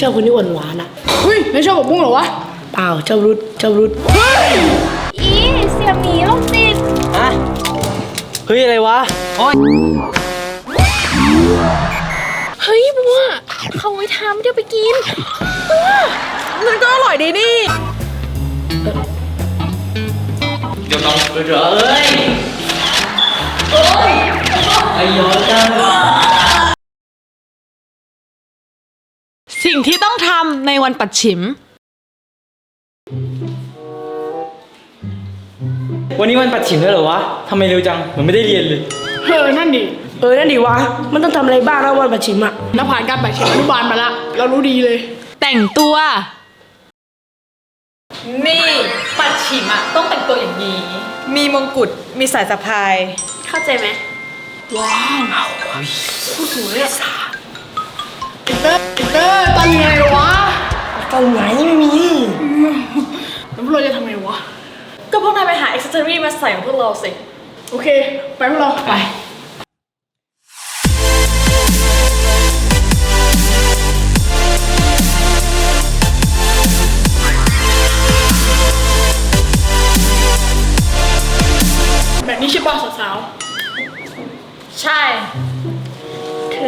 ชอบคนที่หวานหวานๆอะเฮ้ยไม่ชอบกับบุ้งเหรอวะเปล่าชอบรุดชอบรุดอีเสี่ยหมีโรคจิตฮะเฮ้ย อะไรวะโอ๊ยเฮ้ยบัวเขาไว้ทำเดี๋ยวไปกินมันก็อร่อยดีนี่เดี๋ยวน้องเดี๋ยวเอ้ยโอ๊ยไอ้ยอจัง สิ่งที่ต้องทำในวันปัดฉิม วันนี้วันปัดฉิมแล้วเหรอวะทำไมเร็วจัง เหมือนไม่ได้เรียนเลย เออนั่นดิเออนั่นดีวะ มันต้องทำอะไรบ้างนะวันประชิมอะเราผ่านการปัดฉิมอนุบาลมาละเรารู้ดีเลย แต่งตัว นี่ปัดฉิมอะต้องแต่งตัวอย่างนี้ มีมงกุฎ มีสายสะพาย เข้าใจไหมเตอร์เตอร์ตอนไงวะตอนไหนไม่มีแล้วพวกเราจะทำไงวะ ก็พวกนายไปหาอ็อกเซอรี่มาใส่ของพวกเราสิ โอเค ไปพวกเราไป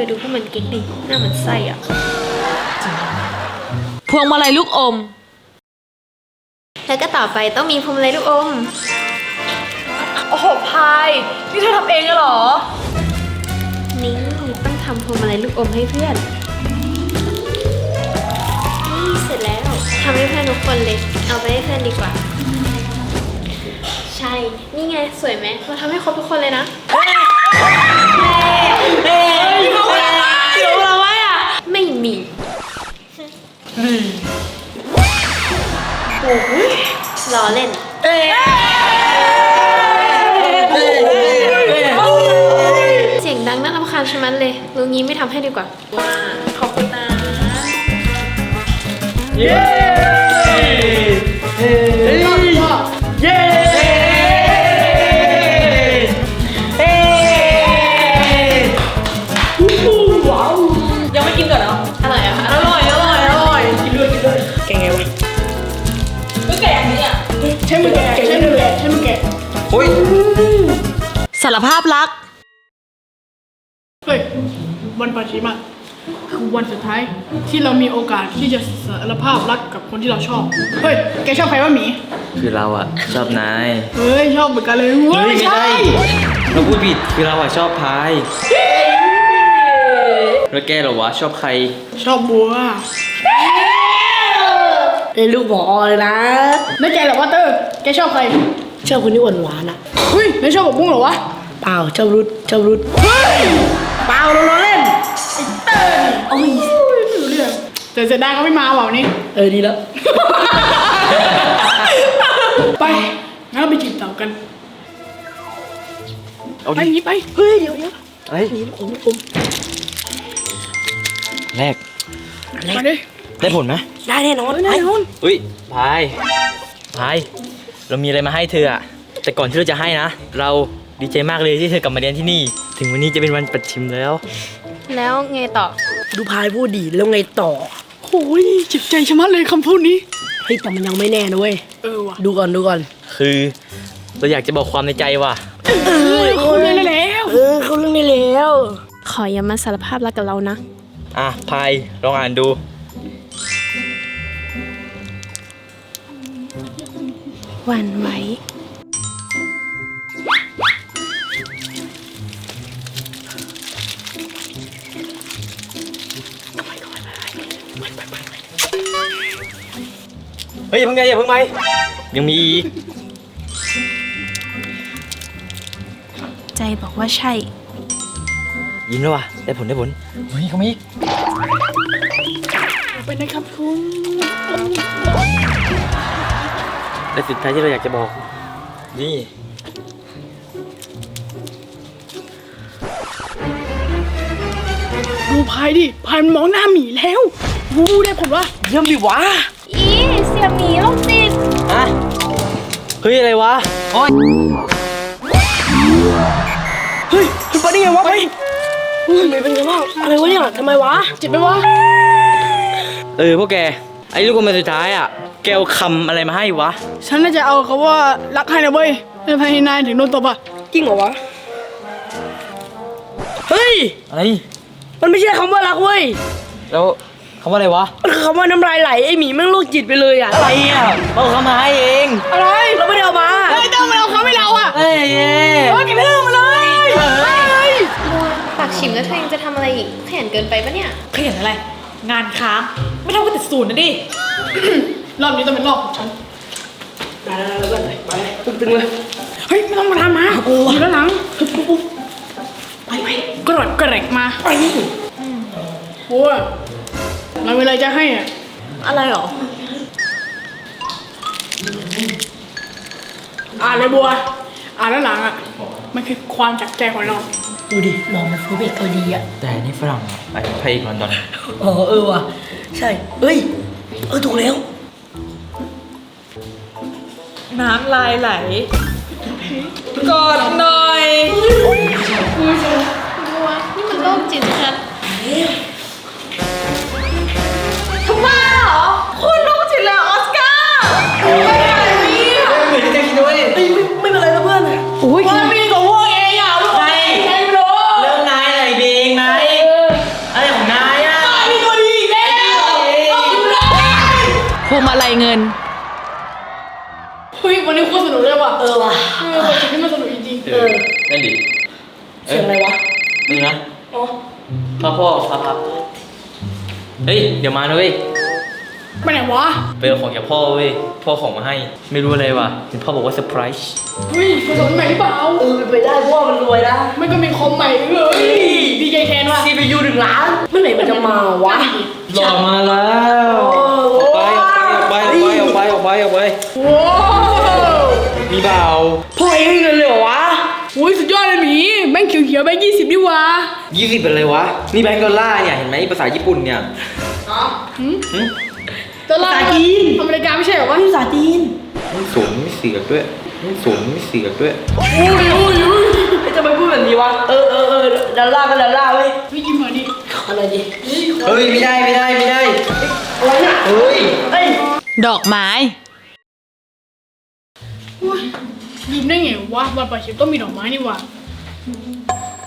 อดูพวกมันเก๊กดิหน้ามันไส้อะพวงมาลัยลูกอม แล้วก็ต่อไปต้องมีพรมอะไรลูกอม โอ้โหพายนี่เธอทำเองเหรอ นี่ต้องทำพรมอะไรลูกอมให้เพื่อน นี่เสร็จแล้วทำให้เพื่อนทุกคนเลย เอาไปให้เพื่อนดีกว่า ใช่ นี่ไงสวยไหมเราทำให้ครบทุกคนเลยนะ อเล่น เสียงดังน่ารำคาญชะมัดเลยลุงนี้ไม่ทำให้ดีกว่าว้าขอบคุณนะ เย้ คือวันสุดท้ายที่เรามีโอกาสที่จะสารภาพรักกับคนที่เราชอบ เฮ้ย แกชอบใครวะหมี คือเราอะชอบนายเฮ้ย ชอบเหมือนกันเลยเว้เฮ้ยยไม่ใช่เราพูดผิดคือเราอะชอบพายแล้วแกเหรอวะชอบใคร ชอบบัวเป็นลูกหมอเลยนะแล้วแกเหรอวะเตอร์ แกชอบใคร ชอบคนที่หวานหวานๆอะเฮ้ย ไม่ชอบกับบุ้งเหรอวะ เปล่าชอบรุดชอบรุดเฮ้ย เปล่าเราล้อเล่นเตอร์ โอ้ยไม่รู้เรื่องแต่เสียดายเขาไม่มาเปล่านี่เออดีแล้ว ไปงั้นเราไปจีบเต่ากันเอาไปดิงี้ไป เฮ้ย เดี๋ยวเดี๋ยวเฮ้ยนี่ผมผมแรกไปดิได้ผลไหมได้แน่นอนแน่นอนอุ้ยพายพาย เรามีอะไรมาให้เธออะแต่ก่อนที่เราจะให้นะ เราดีใจมากเลยที่เธอกลับมาเรียนที่นี่ ถึงวันนี้จะเป็นวันปัดชิมแล้ว แล้วไงต่อ ดูพายพูดดีแล้วไงต่อโอ้ยเจ็บใจชะมัดเลยคำพูดนี้ เฮ้ยแต่มันยังไม่แน่นะเว้ย เออว่ะดูก่อนดูก่อน คือเราอยากจะบอกความในใจว่ะ เออเขาเลยแล้ว เออเขาเรื่องได้แล้ว ขออย่ามาสารภาพรักกับเรานะ อะพายลองอ่านดู หวันไหว้ เฮ้ยอย่าเพิ่งไงอย่าเพิ่งไปยังมีอีก ใจบอกว่าใช่ ยิ้มแล้วว่ะได้ผลได้ผลเฮ้ยเขามีอีกไปนะครับคุณและสุดท้ายที่เราอยากจะบอก นี่ ดูพายดิพายมันมองหน้าหมีแล้ววูได้ผลวะเยี่ยมดิวะ อีเสี่ยหมีโรคจิตฮะเฮ้ย อะไรวะ โอ๊ยเฮ้ยเป็นไปได้ไงวะเฮ้ยเฮ้ยไม่เป็นไงบ้างอะไรวะเนี่ยทำไมวะเจ็บไหมวะ เออพวกแก ไอ้ลูกกลมสุดท้ายอะ แกเอาคำอะไรมาให้วะ ฉันน่าจะเอาคำว่ารักให้นะเว้ยในภายในนายถึงโดนตบอะจริงเหรอวะ เฮ้ย อะไร มันไม่ใช่คำว่ารักเว้ย แล้ว คำว่าอะไรวะมันคือคำว่าน้ำลายไหลไอหมีแม่งโรคจิตไปเลยอะอะไรอะเอาคำมาให้เองอะไรเราไม่ได้เอามาเฮ้ยเจ้ามันเอาเขาไม่เราอะเอ้ยเย้โอ้ยกินเรื่องมาเลยบัวปากฉิมแล้วเธอยังจะทำอะไรอีกขยันเกินไปปะเนี่ยขยันอะไร งานค้างไม่เท่ากับติดศูนย์นะดิ รอบนี้ต้องเป็นรอบของฉันไปแล้วไปไปตึงๆเลยเฮ้ยไม่ต้องมาทำมาอยู่ด้านหลังไปไปกระโดดกระแรกมาไปโอ้ย เราเวลาจะให้อะ อะไรหรอ อ่านเลยบัว อ่านด้านหลังอะ มันคือความจากใจของเรา ดูดิลองมันฟูเบกตัวดีอะแต่นี่ฝรั่งอะไอ้พระเอกลอนดอนเออเออว่ะ ใช่ เอ้ย เออถูกแล้ว น้ำลายไหลกอดหน่อยบัวนี่มันโรคจิตชัด อนความมีของพวกเองอะลูกนายใครไม่รู้เริ่มนายอะไรเบงนายอะไรของนายอะมีตัวดีอีกแล้วเอาอยู่เลยพวงมาลัยเงินเฮ้ยวันนี้โคตรสนุกเลยว่ะเออว่ะเออวันนี้มันสนุกจริงเออนั่นดิเสียงอะไรวะนี่นะอ๋อพ่อพ่อครับครับเฮ้ยเดี๋ยวมานะเว้ยๆ ไปไหนวะไปเอาของจากพ่อเว้ย พ่อของมาให้ ไม่รู้อะไรว่ะเห็นพ่อบอกว่าเซอร์ไพรส์ เฮ้ยผสมใหม่หรือเปล่าเออเป็นไปได้เพราะว่ามันรวยนะไม่ก็มีคอมใหม่เลยดีใจแทนว่ะ CPU หนึ่งล้านเมื่อไหร่มันจะมาวะ หล่อมาแล้วออกไปออกไปออกไปออกไปออกไปออกไปว้าวมีเบาพ่อเองให้เงินเลยเหรอวะโอ้ยสุดยอดเลยหมีแบงค์เขียวๆแบงค์ยี่สิบดีวะยี่สิบเป็นอะไรวะ นี่แบงก์ดอลลาร์เนี่ยเห็นไหมภาษาญี่ปุ่นเนี่ย ตลาดอเมริกาไม่ใช่เหรอวะภาษาจีนไม่สูงไม่เสียกด้วยไม่สูงไม่เสียกด้วยโอ้ยโอ้ยโอ้ยเฮ้ยทำไมพูดแบบนี้วะ เออเออเออดอลลาร์ก็ดอลลาร์เว้ยพี่ยิ้มมาดิอะไรดิเฮ้ยไม่ได้ไม่ได้ไม่ได้อะไรเนี่ยเฮ้ยเฮ้ยดอกไม้ยิ้มได้ไงวะวันประชิมต้องมีดอกไม้นี่วะ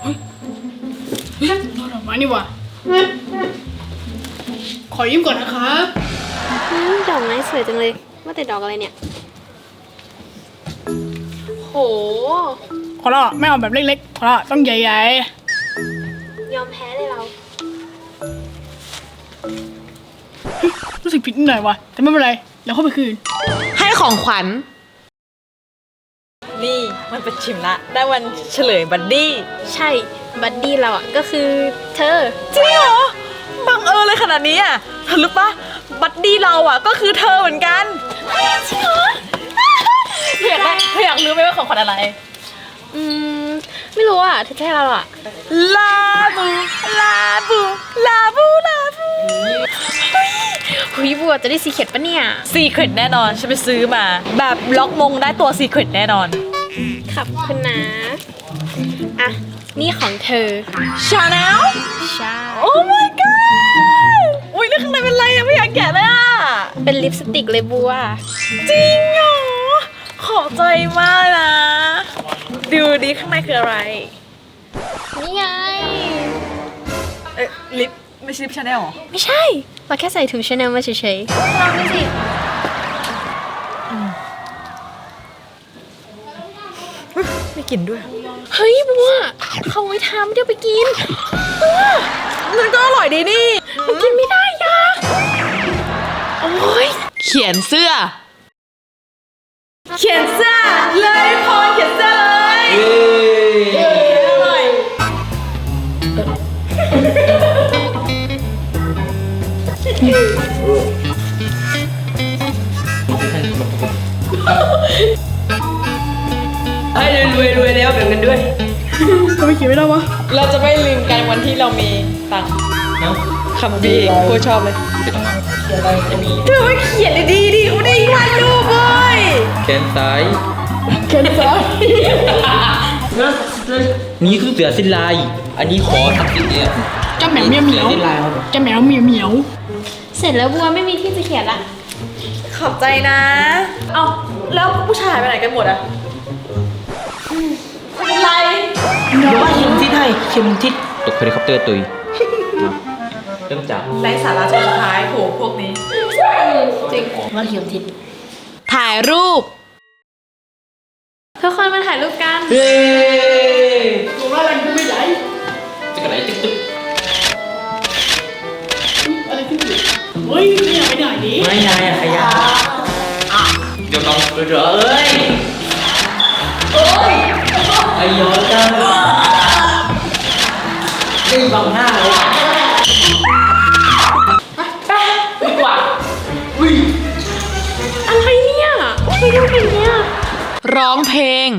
เฮ้ยเฮ้ยดอกไม้นี่วะขอยิ้มก่อนนะครับอืม ดอกไม้สวยจังเลย ว่าแต่ดอกอะไรเนี่ย โห ขอละไม่เอาแบบเล็กๆขอละต้องใหญ่ยอมแพ้เลยเรา ๆ รู้สึกผิดนิดหน่อยวะแต่ไม่เป็นไรเดี๋ยวเข้าไปคืน ให้ของขวัญ นี่มันเป็นชิมละ ได้วันเฉลยบัดดี้ ใช่ บัดดี้เราอะ ก็คือเธอ จริงเหรอ บังเอิญเลยขนาดนี้อะเธอรู้ปะบัดดี้เราอะก็คือเธอเหมือนกันจริงเหรอเธออยากได้เธออยากรู้ไหมว่าของขวัญอะไร อืม ไม่รู้อะเธอจะให้เราอะ ลาบูลาบูลาบูลาบูหุยบัวจะได้สีเขียดปะเนี่ย ซีเครตแน่นอน ฉันไปซื้อมา แบบล็อกมงได้ตัวซีเครตแน่นอน ขอบคุณนะ อะ นี่ของเธอชาแนลใช่โอ้ my god อุ้ยแล้วข้างในเป็นอะไรอะไม่อยากแกะเลยอะเป็นลิปสติกเลยบัว จริงเหรอ ขอบใจมากนะ ดูดิข้างในคืออะไร นี่ไง เอ๊ะลิปไม่ใช่ลิปชาแนลหรอ ไม่ใช่ เราแค่ใส่ถุงชาแนลมาเฉยๆลองดูสิ ไม่กินด้วย เฮ้ยบัวเขาไว้ทำไม่ได้เอาไปกินบัวมันก็อร่อยดีนี่ มันกินไม่ได้ยาโอ้ยเขียนเสื้อ เขียนเสื้อเลยพอเขียนเสื้อเลยเย้อร่อยเฮ้ย รวยรวยแล้วแบ่งกันด้วย ทำไมเขียนไม่ได้วะเราจะไม่ลืมกันวันที่เรามีตังค์เนาะคำบีโคตรชอบเลยเป็นอะไรจะมีเธอไม่เขียนดีๆดิเขาได้วาดรูปเลยแขนซ้ายเขียนซ้ายนี่คือเสือสิ้นลาย อันนี้ขอทักษิณเนี่ยเจ้าแมวเมียวเหมียวสือสิ้นลายครับเจ้าแมวเหมียวเหมียวสเสร็จแล้วบัวไม่มีที่จะเขียนละ ขอบใจนะ เอาแล้วผู้ชายไปไหนกันหมดอะ ไม่เป็นไรเดี๋ยวว่าเข็มทิศให้เข็มทิศตกเฮลิคอปเตอร์ตุยมาเริ่มจากไร้สาระจนสุดท้ายโหพวกนี้จริงว่าเข็มทิศถ่ายรูปทุกคนมาถ่ายรูปกันเฮ้ตัวอะไรกูไม่ใหญ่จะกระไรตึ๊กตึ๊กอะไรที่อยู่เฮ้ยไม่อยากไปไหนดิไม่ยายอะขยะเดี๋ยวต้องเดี๋ยวเอ้ยโอ้ย ไปย้อนกันได้บังหน้าเลยดีกว่าอะไรเนี่ยไม่รู้เป็นเนี่ย ร้องเพลง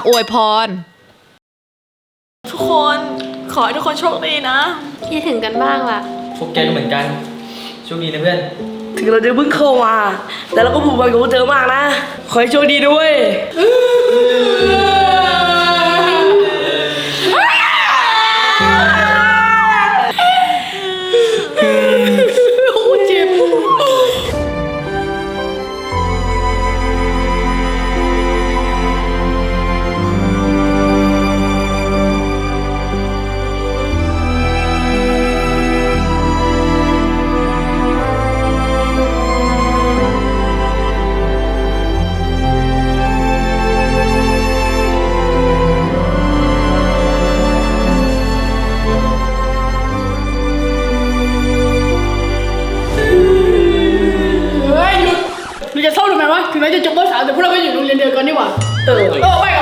ำอวยพร ทุกคนขอให้ทุกคนโชคดีนะ คิดถึงกันบ้างล่ะ พวกแกก็เหมือนกันโชคดีนะเพื่อน ถึงเราจะเพิ่งเข้ามา แต่เราก็ผูกพันกับพวกเธอมากนะ ขอให้โชคดีด้วย จะเศร้าทำไมวะถึงแม้จะจบมสามแต่พวกเราก็อยู่โรงเรียนเดียวกันนี่หว่า เออ เออ